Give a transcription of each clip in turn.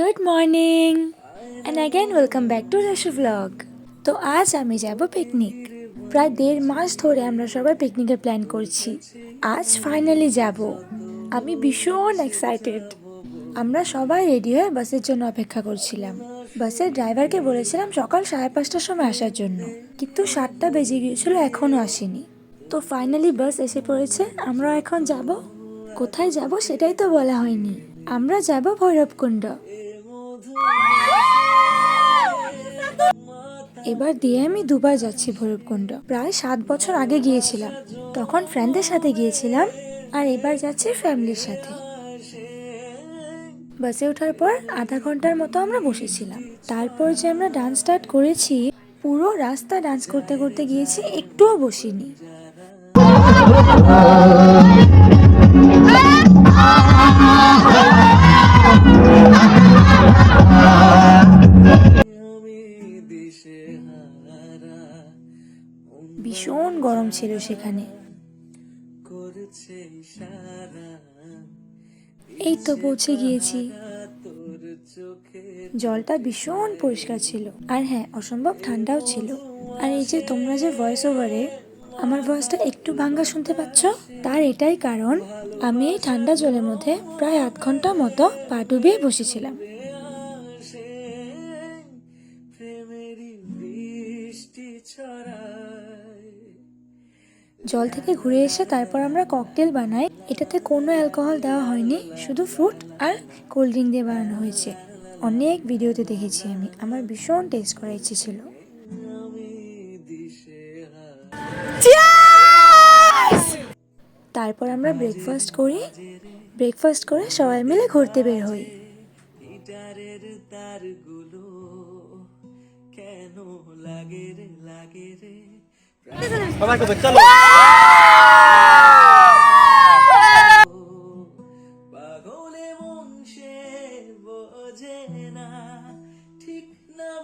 Good morning and again welcome back to Rasu blog তো আজ আমি যাব পিকনিক প্রায় দেড় মাস ধরে আমরা সবাই পিকনিকের প্ল্যান করছি। আজ ফাইনালি যাব। আমি ভীষণ এক্সাইটেড আমরা সবাই রেডি হয়ে বাসের জন্য অপেক্ষা করছিলাম। বাসের ড্রাইভারকে বলেছিলাম সকাল সাড়ে পাঁচটার সময় আসার জন্য। কিন্তু সাতটা বেজে গিয়েছিল এখনও আসেনি। তো ফাইনালি বাস এসে পড়েছে। আমরা এখন যাব? কোথায় যাব সেটাই তো বলা হয়নি। আমরা যাব ভৈরবকুণ্ড। এবার দিয়ে আমি দুবার যাচ্ছি ভৈরবকুণ্ড। প্রায় সাত বছর আগে গিয়েছিলাম। তখন ফ্রেন্ডদের সাথে গিয়েছিলাম আর এবার যাচ্ছি ফ্যামিলির সাথে। বাসে ওঠার পর আধা ঘণ্টার মতো আমরা বসেছিলাম। তারপর যে আমরা ডান্স স্টার্ট করেছি, পুরো রাস্তা ডান্স করতে করতে গিয়েছি, একটুও বসিনি। ভীষণ গরম ছিল সেখানে। এই তো পৌঁছে গিয়েছি। জলটা ভীষণ পরিষ্কার ছিল। আর হ্যাঁ অসম্ভব ঠান্ডাও ছিল। আর এই যে তোমরা যে ভয়েস ওভারে আমার ভয়েসটা একটু ভাঙ্গা শুনতে পাচ্ছ, তার এটাই কারণ আমি এই ঠান্ডা জলের মধ্যে প্রায় আধ ঘণ্টা মতো পা ডুবিয়ে বসেছিলাম। জল থেকে ঘুরে এসে তারপর আমরা ককটেল বানাই। এটাতে কোনো অ্যালকোহল দেওয়া হয়নি শুধু ফ্রুট আর কোল্ড ড্রিঙ্ক দিয়ে বানানো হয়েছে। অনেক ভিডিওতে দেখেছি আমি আমার ভীষণ টেস্ট করার ইচ্ছে ছিল। তারপর আমরা ব্রেকফাস্ট করি। ব্রেকফাস্ট করে সবাই মিলে ঘুরতে বের হই। কেন লাগে রে লাগে রে? মন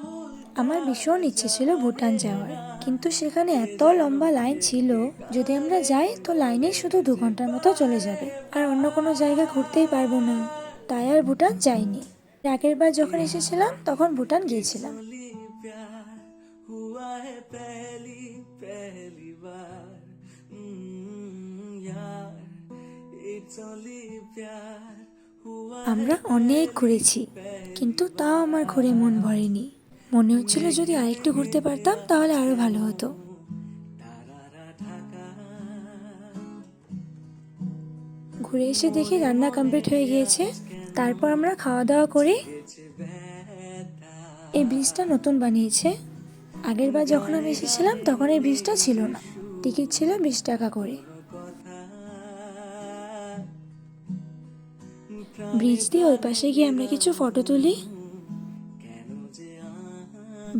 ভুল আমার ভীষণ ইচ্ছে ছিল ভুটান যাওয়ার কিন্তু সেখানে এত লম্বা লাইন ছিল যদি আমরা যাই তো লাইনে শুধু দু ঘণ্টার মতো চলে যাবে আর অন্য কোনো জায়গা ঘুরতেই পারব না। তাই আর ভুটান যাইনি। আগের বার যখন এসেছিলাম তখন ভুটান গিয়েছিলাম। আমরা অনেক ঘুরেছি, কিন্তু তাও আমার ঘুরে মন ভরেনি। মনে হচ্ছিল যদি আরেকটু ঘুরতে পারতাম, তাহলে আরও ভালো হতো। ঘুরে এসে দেখি রান্না কমপ্লিট হয়ে গিয়েছে, তারপর আমরা খাওয়া দাওয়া করি এই ব্রিজটা নতুন বানিয়েছে। আগের বার যখন আমি এসেছিলাম, তখন এই ব্রিজটা ছিল না। টিকিট ছিল বিশ টাকা করে। ব্রিজ দিয়ে ওই পাশে গিয়ে আমরা কিছু ফটো তুলি।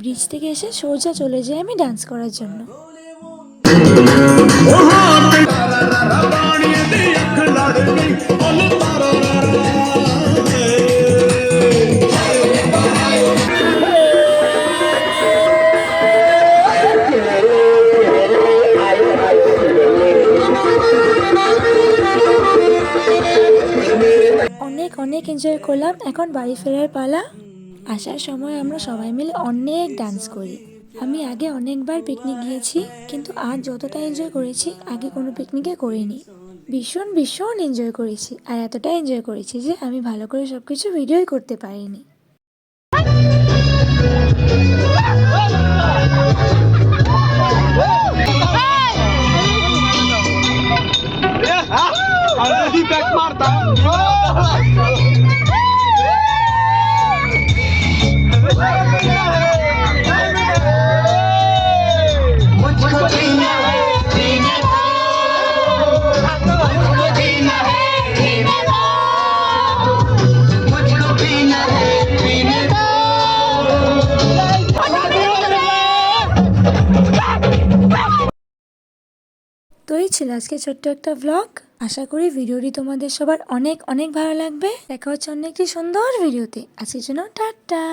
ব্রিজ থেকে এসে সোজা চলে যাই আমি ডান্স করার জন্য। অনেক অনেক এনজয় করলাম এখন বাড়ি ফেরার পালা আসার সময় আমরা সবাই মিলে অনেক ডান্স করি আমি আগে অনেকবার পিকনিক গিয়েছি কিন্তু আজ যতটা এনজয় করেছি আগে কোনো পিকনিকে করিনি ভীষণ ভীষণ এনজয় করেছি আর এতটা এনজয় করেছি যে আমি ভালো করে সব কিছু ভিডিওই করতে পারিনি এই ছিল আজকে ছোট্ট একটা ব্লগ আশা করি ভিডিওটি তোমাদের সবার অনেক অনেক ভালো লাগবে। দেখা হচ্ছে অনেকটি সুন্দর ভিডিওতে। আজকের জন্য টাটা।